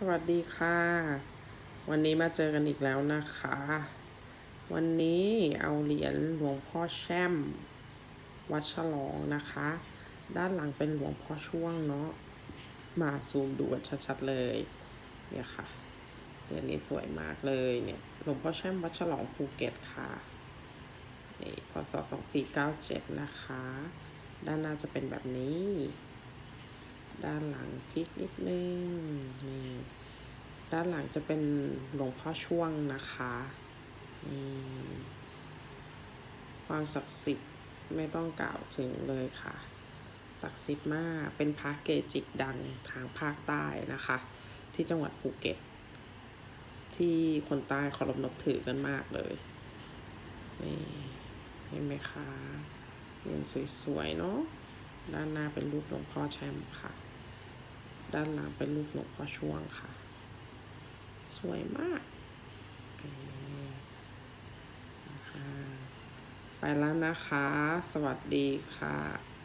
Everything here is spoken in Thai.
สวัสดีค่ะ วันนี้มาเจอกันอีกแล้วนะคะ วันนี้เอาเหรียญหลวงพ่อแช่ม วัดฉลองนะคะ ด้านหลังเป็นหลวงพ่อช่วงเนาะมาซูมดูกันชัดๆเลยเนี่ยค่ะเหรียญนี้สวยมากเลยเนี่ยหลวงพ่อแช่มวัดฉลองภูเก็ตค่ะนี่พศ2497 นะคะ ด้านหน้าจะเป็นแบบนี้ ด้านหลังพลิกนิดนึงนี่ด้านหลังจะเป็นหลวงพ่อช่วงนะคะนี่ความศักดิ์สิทธิ์ไม่ต้องกล่าวถึงเลยค่ะ ศักดิ์สิทธิ์มากเป็นพระเกจิกดังทางภาคใต้นะคะ ที่จังหวัดภูเก็ต ที่คนใต้เคารพนับถือกันมากเลยนี่เห็นไหมคะเยังสวยๆเนาะด้านหน้าเป็นรูปหลวงพ่อแชมป์ค่ะ ด้านหลังเป็นรูปหลวงพ่อช่วงค่ะ สวยมากไปแล้วนะคะ สวัสดีค่ะ